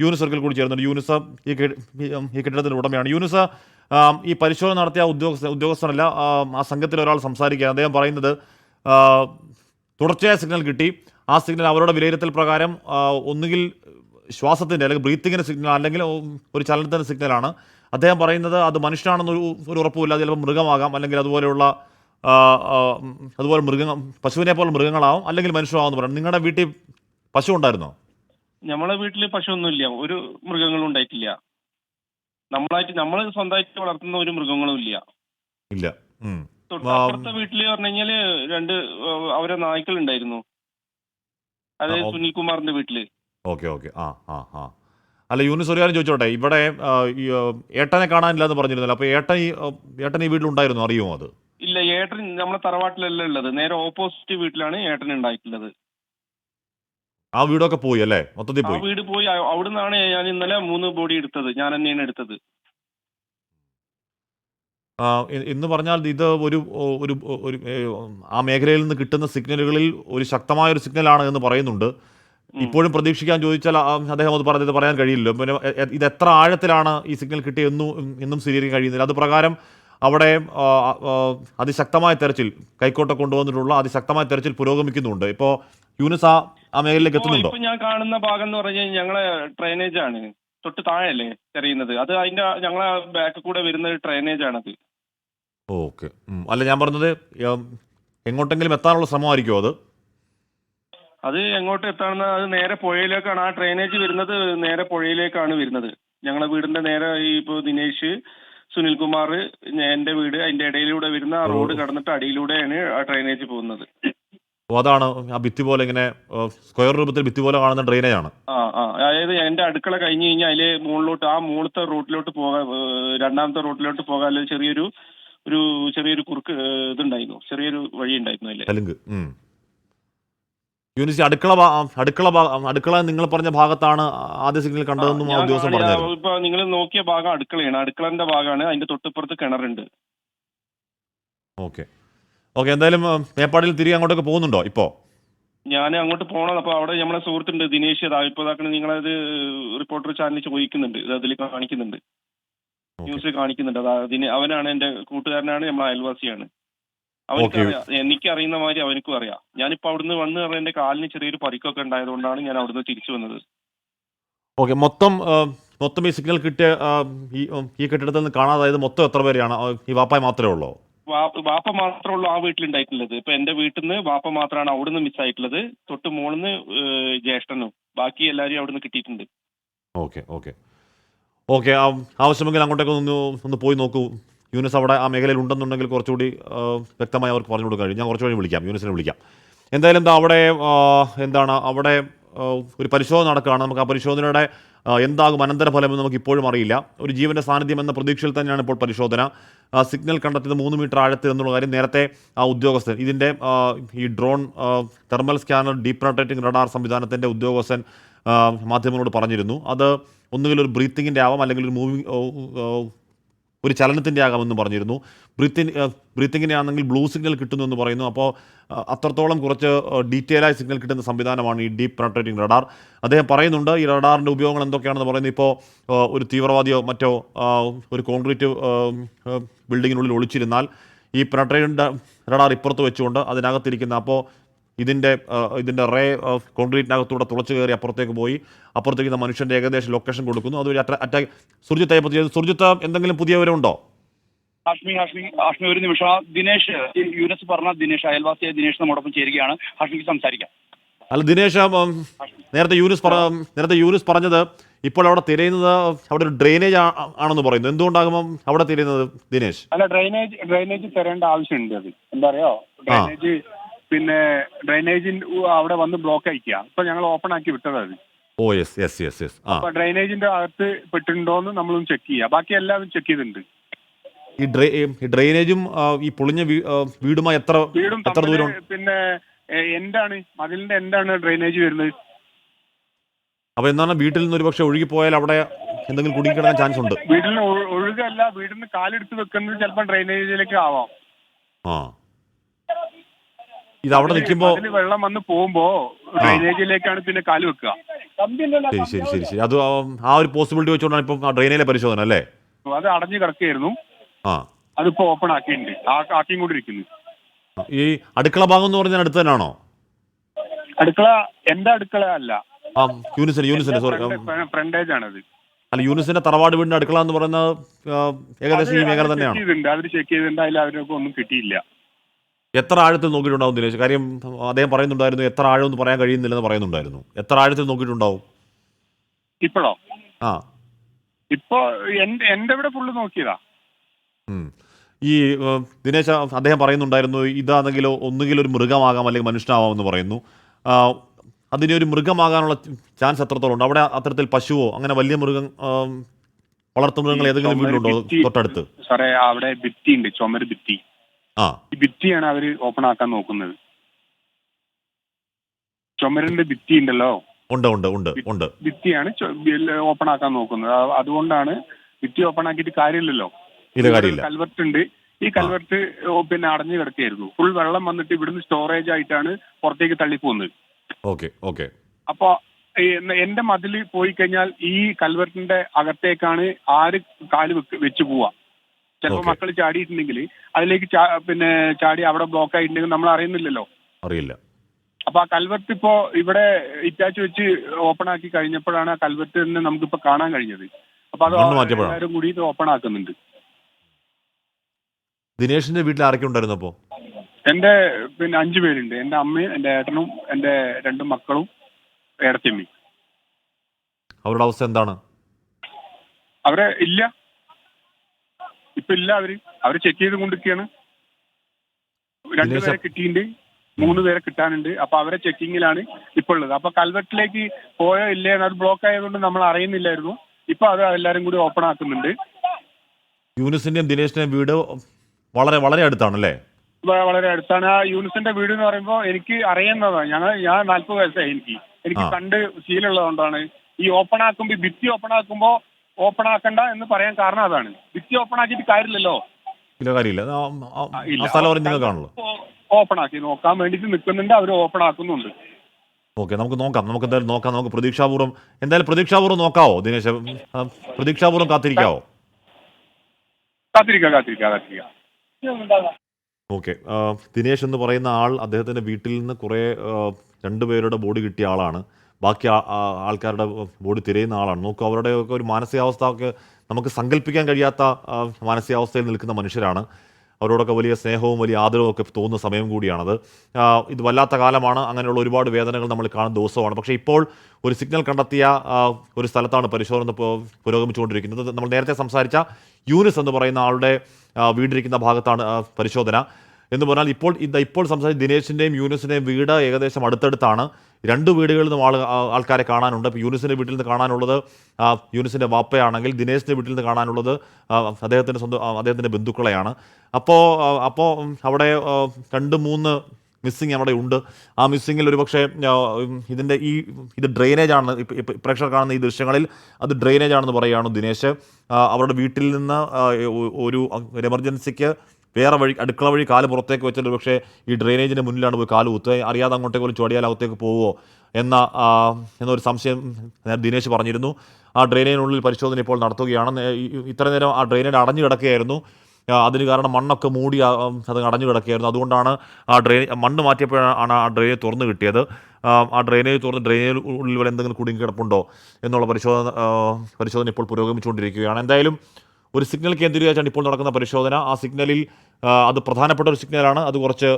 യൂനുസ് കൂടി ചേർന്നുണ്ട് യൂണിസ ഈ കെട്ടിടത്തിന്റെ ഉടമയാണ്. യൂണിസ ഈ പരിശോധന നടത്തിയ ഉദ്യോഗസ്ഥ ഉദ്യോഗസ്ഥനല്ല ആ, സംഘത്തിൽ ഒരാൾ സംസാരിക്കുക അദ്ദേഹം പറയുന്നത് തുടർച്ചയായ സിഗ്നൽ കിട്ടി. ആ സിഗ്നൽ അവരുടെ വിലയിരുത്തൽ പ്രകാരം ഒന്നുകിൽ ശ്വാസത്തിന്റെ അല്ലെങ്കിൽ ബ്രീത്തിങ്ങിന്റെ സിഗ്നൽ അല്ലെങ്കിൽ ഒരു ചലനത്തിന്റെ സിഗ്നലാണ്. അദ്ദേഹം പറയുന്നത് അത് മനുഷ്യനാണെന്നൊരു ഒരു ഉറപ്പുമില്ല. ചിലപ്പോൾ മൃഗമാകാം. അല്ലെങ്കിൽ അതുപോലെയുള്ള അതുപോലെ മൃഗങ്ങൾ പശുവിനെ പോലെ മൃഗങ്ങളാവും അല്ലെങ്കിൽ മനുഷ്യരാവും പറയുന്നത് നിങ്ങളുടെ വീട്ടിൽ പശു ഉണ്ടായിരുന്നോ? നമ്മളെ വീട്ടിൽ പശുവൊന്നുമില്ല. ഒരു മൃഗങ്ങളും ഉണ്ടായിട്ടില്ല. നമ്മളായിട്ട് നമ്മൾ സ്വന്തമായിട്ട് വളർത്തുന്ന ഒരു മൃഗങ്ങളും ഇല്ല. ഇല്ല. തൊട്ടപ്പുറത്തെ വീട്ടിൽ പറഞ്ഞു കഴിഞ്ഞാൽ രണ്ട് അവരെ നായ്ക്കൾ ഉണ്ടായിരുന്നു അതായത് സുനിൽ കുമാറിന്റെ സുനിൽകുമാറിന്റെ വീട്ടിൽ. Okay okay. ആ ആ ആ. അല്ല യൂണിസ് ഒരു കാര്യം ചോദിച്ചോട്ടെ? ഇവിടെ ഏട്ടനെ കാണാനില്ല എന്ന് പറഞ്ഞിരുന്നല്ലോ. അപ്പൊ ഏട്ടൻ ഈ ഏട്ടൻ ഈ വീട്ടിലുണ്ടായിരുന്നു? അറിയുമോ അത്? ഇല്ല ഏട്ടൻ നമ്മുടെ തറവാട്ടിലല്ല ഉള്ളത്. നേരെ ഓപ്പോസിറ്റ് വീട്ടിലാണ് ഏട്ടൻ ഉണ്ടായിട്ടുള്ളത്. ആ വീടൊക്കെ പോയി അല്ലേ? മൊത്തത്തിൽ ആ പോയി? വീട് പോയി. അ- അവിടുന്നാണ് ഞാൻ ഇന്നലെ മൂന്ന് ബോഡി എടുത്തത്. ഞാൻ തന്നെയാണ് എടുത്തത്. ആ, ഇ- ഇന്ന് പറഞ്ഞാൽ ഇത് ഒരു ഒരു ഒരു ഏ, ആ മേഖലയിൽ നിന്ന് കിട്ടുന്ന സിഗ്നലുകളിൽ ഒരു ശക്തമായ ഒരു സിഗ്നലാണ് എന്ന് പറയുന്നുണ്ട്. ഇപ്പോഴും പ്രതീക്ഷിക്കാൻ ചോദിച്ചാൽ ആ, അദ്ദേഹം അത് പറഞ്ഞത് പറയാൻ കഴിയില്ലല്ലോ പിന്നെ എ- എ- ഇത് എത്ര ആഴത്തിലാണ് ഈ സിഗ്നൽ കിട്ടിയെന്നും എന്നും സ്ഥിരീകരിക്കാൻ കഴിയുന്നില്ല. അത് പ്രകാരം അവിടെ ആ, ആ, അതിശക്തമായ തെരച്ചിൽ കൈക്കോട്ടെ കൊണ്ടുവന്നിട്ടുള്ള അതിശക്തമായ തെരച്ചിൽ പുരോഗമിക്കുന്നുണ്ട്. ഇപ്പോൾ യൂനിസ് ആ ആ മേഖലയിലേക്ക് എത്തുന്നുണ്ടോ? ഇപ്പൊ ഞാൻ കാണുന്ന ഭാഗം എന്ന് പറഞ്ഞു കഴിഞ്ഞാൽ ഞങ്ങളെ ഡ്രൈനേജ് ആണ് തൊട്ട് താഴെയല്ലേ തെരയുന്നത് അത് അതിന്റെ ഞങ്ങളെ ബാക്ക് കൂടെ വരുന്ന ഡ്രൈനേജ് ആണത് ഓക്കെ. അല്ല ഞാൻ പറഞ്ഞത് എങ്ങോട്ടെങ്കിലും എത്താനുള്ള ശ്രമമായിരിക്കുമോ അത്? അത് എങ്ങോട്ട് എത്താണെന്ന് അത് നേരെ പുഴയിലേക്കാണ്. ആ ഡ്രൈനേജ് വരുന്നത് നേരെ പുഴയിലേക്കാണ് വരുന്നത്. ഞങ്ങളെ വീടിന്റെ നേരെ ഈ ഇപ്പൊ ദിനേശ് സുനിൽകുമാർ എന്റെ വീട് അതിന്റെ ഇടയിലൂടെ വരുന്ന ആ റോഡ് കടന്നിട്ട് അടിയിലൂടെയാണ് ആ ഡ്രൈനേജ് പോകുന്നത്. അതാണ് ആ ഭിത്തി പോലെ ഇങ്ങനെ സ്ക്വയർ രൂപത്തിൽ ഭിത്തി പോലെ കാണുന്ന ഡ്രെയിനേജ് ആണ് അതായത് എന്റെ അടുക്കള കഴിഞ്ഞു കഴിഞ്ഞാൽ അതിൽ മുകളിലോട്ട് ആ മുകളിലത്തെ റൂട്ടിലോട്ട് പോകാൻ രണ്ടാമത്തെ റൂട്ടിലോട്ട് പോകാൻ ചെറിയൊരു ഒരു ചെറിയൊരു കുറുക്ക് ഇതുണ്ടായിരുന്നു ചെറിയൊരു വഴി ഉണ്ടായിരുന്നു തെലുങ്ക് ഉം. അടുക്കള അടുക്കള അടുക്കള നിങ്ങൾ പറഞ്ഞ ഭാഗത്താണ് ആദ്യ സിഗ്നൽ കണ്ടതെന്നും ആ കാണി- ഇപ്പൊ നിങ്ങൾ നോക്കിയ ഭാഗം അടുക്കളയാണ്. അടുക്കളന്റെ ഭാഗമാണ്. അതിന്റെ തൊട്ടിപ്പുറത്ത് കിണറുണ്ട്. ഓക്കെ. ഓക്കെ എന്തായാലും മേപ്പാടിയിൽ തിരികെ അങ്ങോട്ടൊക്കെ പോകുന്നുണ്ടോ ഇപ്പോ? ഞാൻ അങ്ങോട്ട് പോകണം അപ്പൊ അവിടെ നമ്മളെ സുഹൃത്തുണ്ട് ദിനേശ് അതാ നിങ്ങളത് റിപ്പോർട്ടർ ചാനലിൽ ചോദിക്കുന്നുണ്ട്. ഇത് അതിൽ കാണിക്കുന്നുണ്ട്. ന്യൂസിൽ കാണിക്കുന്നുണ്ട്. അതാ ദിനെ അവനാണ് എന്റെ കൂട്ടുകാരനാണ് നമ്മളെ അയൽവാസിയാണ്. അവനക്ക് എനിക്ക് അറിയുന്ന മാതിരി അവനക്കും അറിയാം. ഞാനിപ്പോ അവിടുന്ന് വന്ന് പറഞ്ഞ എന്റെ കാലിന് ചെറിയൊരു പരിക്കൊക്കെ ഉണ്ടായതുകൊണ്ടാണ് ഞാൻ അവിടുന്ന് തിരിച്ചു വന്നത്. ഓക്കെ മൊത്തം മൊത്തം ഈ സിഗ്നൽ കിട്ടിയ ഈ കെട്ടിടത്തിൽ നിന്ന് കാണാതായത് മൊത്തം എത്ര പേരെയാണ്? ഈ വാപ്പായി മാത്രമേ ഉള്ളൂ? വാപ്പ മാത്രമേ ഉള്ളൂ ആ വീട്ടിലുണ്ടായിട്ടുള്ളത്. ഇപ്പൊ എന്റെ വീട്ടിൽ നിന്ന് വാപ്പ മാത്രമാണ് അവിടുന്ന് മിസ്സായിട്ടുള്ളത്. തൊട്ട് മോളിന്ന് ജ്യേഷ്ഠനും. ബാക്കി എല്ലാവരും അവിടുന്ന് കിട്ടിയിട്ടുണ്ട്. Okay okay. ഓക്കെ ആവശ്യമെങ്കിൽ അങ്ങോട്ടേക്ക് ഒന്ന് ഒന്ന് പോയി നോക്കൂ. യൂനിസ് അവിടെ ആ മേഖലയിൽ ഉണ്ടെന്നുണ്ടെങ്കിൽ കുറച്ചുകൂടി വ്യക്തമായി അവർക്ക് പറഞ്ഞു കൊടുക്കാൻ കഴിയും. ഞാൻ കുറച്ചുകൂടി വിളിക്കാം. യൂനിസിനെ വിളിക്കാം. എന്തായാലും എന്താ അവിടെ എന്താണ് അവിടെ ഒരു പരിശോധന നടക്കുകയാണ്. നമുക്ക് ആ പരിശോധനയുടെ എന്താകും അനന്തരഫലമെന്ന് നമുക്ക് ഇപ്പോഴും അറിയില്ല. ഒരു ജീവന്റെ സാന്നിധ്യം എന്ന പ്രതീക്ഷയിൽ തന്നെയാണ് ഇപ്പോൾ പരിശോധന. സിഗ്നൽ കണ്ടെത്തിയത് മൂന്ന് മീറ്റർ ആഴത്തിൽ എന്നുള്ള കാര്യം നേരത്തെ ആ ഉദ്യോഗസ്ഥൻ ഇതിന്റെ ഈ drone thermal scanner deep penetrating radar സംവിധാനത്തിന്റെ ഉദ്യോഗസ്ഥൻ മാധ്യമങ്ങളോട് പറഞ്ഞിരുന്നു. അത് ഒന്നുകിൽ ഒരു ബ്രീത്തിങ്ങിന്റെ ആവാം അല്ലെങ്കിൽ ഒരു മൂവിങ് ഒരു ചലനത്തിന്റെ ആകാമെന്ന് പറഞ്ഞിരുന്നു. ബ്രീത്തിങ് ബ്രീത്തിങ്ങിനെ ആണെങ്കിൽ ബ്ലൂ സിഗ്നൽ കിട്ടുന്നു എന്ന് പറയുന്നു. അപ്പോൾ അത്രത്തോളം കുറച്ച് ഡീറ്റെയിൽ ആയി സിഗ്നൽ കിട്ടുന്ന സംവിധാനമാണ് ഈ ഡീപ്പ് പെനട്രേറ്റിംഗ് റഡാർ. അദ്ദേഹം പറയുന്നുണ്ട് ഈ റഡാറിന്റെ ഉപയോഗങ്ങൾ എന്തൊക്കെയാണെന്ന് പറയുന്നത് ഇപ്പോൾ ഒരു തീവ്രവാദിയോ മറ്റോ ഒരു കോൺക്രീറ്റ് ബിൽഡിങ്ങിനുള്ളിൽ ഒളിച്ചിരുന്നാൽ ഈ പെനട്രേറ്റിംഗ് റഡാർ ഇപ്പുറത്ത് വെച്ചുകൊണ്ട് അതിനകത്തിരിക്കുന്ന അപ്പോൾ ഇതിന്റെ ഇതിന്റെ റേ കോൺക്രീറ്റിനകത്തൂടെ തുളച്ചു കയറി അപ്പുറത്തേക്ക് പോയി. അപ്പുറത്തേക്ക് മനുഷ്യന്റെ ഏകദേശം ലൊക്കേഷൻ കൊടുക്കുന്നു. അതുവഴി അറ്റ അറ്റാക്ക് സുർജിത്തെ പറ്റി ചെയ്തു സുർജിത്ത് എന്തെങ്കിലും പുതിയ വിവരമുണ്ടോ? ഹാഷ്മി ഹാഷ്മി ഹാഷ്മി ഒരു നിമിഷം. ദിനേശ് യുനസ് പറഞ്ഞ ദിനേശ് അയൽവാസിയായ ദിനേശ് നമ്മോടൊപ്പം ചേരുകയാണ്. ഹാഷ്മിക്ക് സംസാരിക്കാം. അല്ല ദിനേശ് നേരത്തെ യൂനിസ് പറ നേരത്തെ യൂനിസ് പറഞ്ഞത് ഇപ്പോൾ അവിടെ തിരയുന്നത് അവിടെ ഒരു ഡ്രെയിനേജ് ആണെന്ന് പറയുന്നു. എന്തുകൊണ്ടാകുമ്പോൾ അവിടെ തിരയുന്നത് ദിനേശ് അല്ല ഡ്രെയിനേജ് ഡ്രെയിനേജ് തരേണ്ട ആവശ്യമുണ്ട് അത്. എന്താ അറിയോ? ഡ്രൈനേജ് പിന്നെ ഡ്രൈനേജിൽ അവിടെ വന്ന് ബ്ലോക്ക് അയക്കുക ഇപ്പൊ ഞങ്ങൾ ഓപ്പൺ ആക്കി വിട്ടത് അത് oh yes yes yes yes അപ്പൊ ഡ്രൈനേജിന്റെ അകത്ത് പെട്ടിട്ടുണ്ടോന്ന് നമ്മളൊന്ന് ചെക്ക് ചെയ്യുക ബാക്കി എല്ലാവരും ചെക്ക് ചെയ്തിട്ടുണ്ട്. ഈ ഡ്രൈ ഈ ഡ്രെയിനേജും ഈ പൊളിഞ്ഞ വീടുമായി എത്ര വീടും എത്ര ദൂരം? പിന്നെ എന്താണ് മതിലിന്റെ എന്താണ് ഡ്രൈനേജ് വരുന്നത്? അപ്പൊ എന്താണ് വീട്ടിൽ നിന്ന് ഒരുപക്ഷെ ഒഴുകി പോയാൽ അവിടെ എന്തെങ്കിലും കുടുങ്ങിക്കിടക്കാൻ ചാൻസ് ഉണ്ട്? വീട്ടിൽ ഒഴു- ഒഴുകല്ല വീടിന് കാലെടുത്ത് വെക്കുന്നത് ചിലപ്പോൾ ഡ്രൈനേജിലേക്ക് ആവാം. ആ. ഇത് അവിടെ നിൽക്കുമ്പോ അതിൽ വെള്ളം വന്ന് പോകുമ്പോ ഡ്രൈനേജിലേക്കാണ് പിന്നെ കാൽ വെക്കുക. ശരി ശരി ശരി ശരി. അത് ആ- ഒരു പോസിബിലിറ്റി വെച്ചുകൊണ്ടാണ് ഇപ്പം ഡ്രെയിനിലെ പരിശോധന അല്ലേ? അത് അടഞ്ഞു കിടക്കുകയായിരുന്നു. ആ. അതിപ്പോ ഓപ്പൺ ആക്കിയിട്ടുണ്ട്. ആ- ആക്കിക്കൊണ്ടിരിക്കുന്നു ഈ അടുക്കള ഭാഗം എന്ന് പറഞ്ഞാൽ അടുത്ത് തന്നെയാണോ? അടുക്കള എന്റെ അടുക്കള അല്ല. ആ യൂനിസിന്റെ യൂനിസിന്റെ സോറി ഫ്രണ്ടേജ് ആണത്. അല്ല യൂനിസിന്റെ തറവാട് വീടിന്റെ അടുക്കള എന്ന് പറയുന്നത് ഏകദേശം ഈ മേഖല തന്നെയാണ്? അവർ ചെക്ക് ചെയ്തിട്ടുണ്ട്. അതിൽ അവരൊക്കെ ഒന്നും കിട്ടിയില്ല. എത്ര ആഴത്തിൽ നോക്കിയിട്ടുണ്ടാവും ദിനേശ്? കാര്യം അദ്ദേഹം പറയുന്നുണ്ടായിരുന്നു എത്ര ആഴം എന്ന് പറയാൻ കഴിയുന്നില്ലെന്ന് പറയുന്നുണ്ടായിരുന്നു. എത്ര ആഴത്തിൽ നോക്കിയിട്ടുണ്ടാവും? ഇപ്പോഴോ? ആ. ഇപ്പോ എന്റെ എന്റെ ഇവിടെ ഫുള്ള് നോക്കിയതാ. ഉം. ഈ ഏഹ്, ദിനേശ് അദ്ദേഹം പറയുന്നുണ്ടായിരുന്നു ഇതാണെങ്കിലോ ഒന്നുകിൽ ഒരു മൃഗമാകാം അല്ലെങ്കിൽ മനുഷ്യനാവാം എന്ന് പറയുന്നു. ആ, അതിന് ഒരു മൃഗമാകാനുള്ള ചാൻസ് എത്രത്തോളം ഉണ്ട്? അവിടെ അത്തരത്തിൽ പശുവോ അങ്ങനെ വലിയ മൃഗം വളർത്തു വളർത്തുമൃഗങ്ങൾ ഏതെങ്കിലും വീടുണ്ടോ വീട്ടിലുണ്ടോ ഭിത്തി- തൊട്ടടുത്ത്? സാറേ അവിടെ ഭിത്തി ഉണ്ട് ചുമര് ഭിത്തി. ഈ ഭിത്തിയാണ് അവർ ഓപ്പൺ ആക്കാൻ നോക്കുന്നത്. ചുമരന്റെ ഭിത്തി ഉണ്ടല്ലോ. ഉണ്ട് ഉണ്ട് ഉണ്ട് ഉണ്ട്. ഭിത്തിയാണ് ഓപ്പൺ ആക്കാൻ നോക്കുന്നത്. അതുകൊണ്ടാണ് ഭിത്തി ഓപ്പൺ ആക്കിയിട്ട് കാര്യമില്ലല്ലോ. കൽവർട്ട് ഉണ്ട്. ഈ കൽവർട്ട് പിന്നെ അടഞ്ഞു കിടക്കുകയായിരുന്നു. ഫുൾ വെള്ളം വന്നിട്ട് ഇവിടുന്ന് സ്റ്റോറേജ് ആയിട്ടാണ് പുറത്തേക്ക് തള്ളിപ്പോകുന്നത്. Okay okay. അപ്പൊ എന്റെ മതിൽ പോയി കഴിഞ്ഞാൽ ഈ കൽവർട്ടിന്റെ അകത്തേക്കാണ് ആര് കാൽ വെച്ച് പോവാ. ചിലപ്പോ. മക്കൾ ചാടിയിട്ടുണ്ടെങ്കിൽ അതിലേക്ക് പിന്നെ ചാടി അവിടെ ബ്ലോക്ക് ആയിട്ടുണ്ടെങ്കിൽ നമ്മൾ അറിയുന്നില്ലല്ലോ. അറിയില്ല. അപ്പൊ ആ കൽവർട്ട് ഇപ്പോ ഇവിടെ ഇറ്റാച്ച് വെച്ച് ഓപ്പൺ ആക്കി കഴിഞ്ഞപ്പോഴാണ് ആ കൽവർട്ട് തന്നെ നമുക്കിപ്പോ കാണാൻ കഴിഞ്ഞത്. അപ്പൊ അത്? എല്ലാവരും കൂടി ഇത് ഓപ്പൺ ആക്കുന്നുണ്ട്. ദിനേഷിന്റെ വീട്ടിൽ ആരൊക്കെ ഉണ്ടായിരുന്നു അപ്പോൾ എന്റെ പിന്നെ അഞ്ചു പേരുണ്ട്. എന്റെ അമ്മയും എന്റെ ഏട്ടനും എന്റെ രണ്ട് മക്കളും ഏടത്തിയമ്മയും അവരുടെ അവസ്ഥ എന്താണ്? അവരെ ഇല്ല. ഇപ്പൊ ഇല്ല അവർ അവർ ചെക്ക് ചെയ്ത് കൊണ്ടിരിക്കുകയാണ്. രണ്ടുപേരെ കിട്ടിയിട്ടുണ്ട് മൂന്ന് പേരെ കിട്ടാനുണ്ട്. അപ്പൊ അവരെ ചെക്കിങ്ങിലാണ് ഇപ്പൊ ഉള്ളത്. അപ്പൊ കൽവെട്ടിലേക്ക് പോയോ ഇല്ലേ അത് ബ്ലോക്ക് ആയതുകൊണ്ട് നമ്മൾ അറിയുന്നില്ലായിരുന്നു. ഇപ്പൊ അത് എല്ലാരും കൂടി ഓപ്പൺ ആക്കുന്നുണ്ട്. യൂനിസിന്റെയും ദിനേശിന്റെയും വീട് വളരെ വളരെ അടുത്താണല്ലേ? വളരെ അടുത്താണ്. ആ യൂണിസിന്റെ വീട് എന്ന് പറയുമ്പോൾ എനിക്ക് അറിയുന്നതാണ് ഞങ്ങൾ ഞാൻ നാല്പത് വയസ്സായി എനിക്ക്. എനിക്ക്. കണ്ട് ശീലമുള്ളതുകൊണ്ടാണ്. ഈ ഓപ്പൺ ആക്കുമ്പോൾ ഭിത്തി ഓപ്പൺ ആക്കുമ്പോ ഓപ്പൺ ആക്കണ്ട എന്ന് പറയാൻ കാരണം അതാണ്. ഭിത്തി ഓപ്പൺ ആക്കിയിട്ട് കാര്യമില്ലല്ലോ. ഓപ്പൺ ആക്കി. നോക്കാൻ വേണ്ടിട്ട് നിൽക്കുന്നുണ്ട്. അവർ ഓപ്പൺ ആക്കുന്നുണ്ട്. ഓക്കെ നമുക്ക് നോക്കാം. നമുക്ക് എന്തായാലും നോക്കാം. നമുക്ക് പ്രതീക്ഷാപൂർവം എന്തായാലും പ്രതീക്ഷാപൂർവം നോക്കാവോ ദിനേശ്? പ്രതീക്ഷാപൂർവം കാത്തിരിക്കാവോ? കാത്തിരിക്ക ഓക്കെ ദിനേശ് എന്ന് പറയുന്ന ആൾ അദ്ദേഹത്തിന്റെ വീട്ടിൽ നിന്ന് കുറേ ആ, രണ്ടുപേരുടെ ബോഡി കിട്ടിയ ആളാണ്. ബാക്കി ആൾക്കാരുടെ ബോഡി തിരയുന്ന ആളാണ്. നോക്കൂ അവരുടെയൊക്കെ ഒരു മാനസികാവസ്ഥ ഒക്കെ നമുക്ക് സങ്കല്പിക്കാൻ കഴിയാത്ത മാനസികാവസ്ഥയിൽ നിൽക്കുന്ന മനുഷ്യരാണ്. അവരോടൊക്കെ വലിയ സ്നേഹവും വലിയ ആദരവും ഒക്കെ തോന്നുന്ന സമയം കൂടിയാണത്. ഇത് വല്ലാത്ത കാലമാണ്. അങ്ങനെയുള്ള ഒരുപാട് വേദനകൾ നമ്മൾ കാണുന്ന ദിവസമാണ്. പക്ഷേ ഇപ്പോൾ ഒരു സിഗ്നൽ കണ്ടെത്തിയ ഒരു സ്ഥലത്താണ് പരിശോധന പുരോഗമിച്ചുകൊണ്ടിരിക്കുന്നത്. നമ്മൾ നേരത്തെ സംസാരിച്ച യൂനിസ് എന്ന് പറയുന്ന ആളുടെ വീടിരിക്കുന്ന ഭാഗത്താണ് പരിശോധന. എന്ന് പറഞ്ഞാൽ ഇപ്പോൾ ഇതാ ഇപ്പോൾ സംസാരിച്ച ദിനേശിന്റെയും യൂനിസിന്റെയും വീട് ഏകദേശം അടുത്തടുത്താണ്. രണ്ട് വീടുകളിൽ നിന്നും ആൾ ആൾക്കാരെ കാണാനുണ്ട്. ഇപ്പോൾ യൂനിസിന്റെ വീട്ടിൽ നിന്ന് കാണാനുള്ളത് യൂനുസിന്റെ വാപ്പയാണെങ്കിൽ ദിനേശിന്റെ വീട്ടിൽ നിന്ന് കാണാനുള്ളത് അദ്ദേഹത്തിന്റെ സ്വന്തം അദ്ദേഹത്തിന്റെ ബന്ധുക്കളെയാണ്. അപ്പോൾ അപ്പോൾ അവിടെ രണ്ട് മൂന്ന് മിസ്സിങ് അവിടെ ഉണ്ട്. ആ മിസ്സിങ്ങിൽ ഒരു പക്ഷേ ഇതിന്റെ ഈ ഇത് ഡ്രെയിനേജ് ആണ്. പ്രേക്ഷകർ കാണുന്ന ഈ ദൃശ്യങ്ങളിൽ അത് ഡ്രെയിനേജ് ആണെന്ന് പറയുകയാണ് ദിനേശ്. അവരുടെ വീട്ടിൽ നിന്ന് ഒരു ഒരു എമർജൻസിക്ക് വേറെ വഴി അടുക്കള വഴി കാൽ പുറത്തേക്ക് വെച്ചിട്ട് പക്ഷേ ഈ ഡ്രെയിനേജിന് മുന്നിലാണ് പോയി കാൽ കുത്തുക അറിയാതെ അങ്ങോട്ടേക്ക് പോലും ചൊടിയാൽ അകത്തേക്ക് പോവുമോ എന്ന എന്നൊരു സംശയം ദിനേശ് പറഞ്ഞിരുന്നു. ആ ഡ്രെയിനേജിനുള്ളിൽ പരിശോധന ഇപ്പോൾ നടത്തുകയാണ്. ഇത്ര നേരം ആ ഡ്രെയിനേജ് അടഞ്ഞു കിടക്കുകയായിരുന്നു. അതിന് കാരണം മണ്ണൊക്കെ മൂടി അത് അടഞ്ഞു കിടക്കുകയായിരുന്നു. അതുകൊണ്ടാണ് ആ ഡ്രെയിൻ മണ്ണ് മാറ്റിയപ്പോഴാണ് ആ ഡ്രെയിനേജ് തുറന്നു കിട്ടിയത്. ആ, ഡ്രെയിനേജ് തുറന്ന് ഡ്രെയിനേജ് ഉള്ളിൽ വരെ എന്തെങ്കിലും കുടുങ്ങി കിടപ്പുണ്ടോ എന്നുള്ള പരിശോധന പരിശോധന ഇപ്പോൾ പുരോഗമിച്ചുകൊണ്ടിരിക്കുകയാണ്. എന്തായാലും ഒരു സിഗ്നൽ കേന്ദ്രീകരിച്ചാണ് ഇപ്പോൾ നടക്കുന്ന പരിശോധന. ആ സിഗ്നലിൽ അത് പ്രധാനപ്പെട്ട ഒരു സിഗ്നലാണ്. അത് കുറച്ച്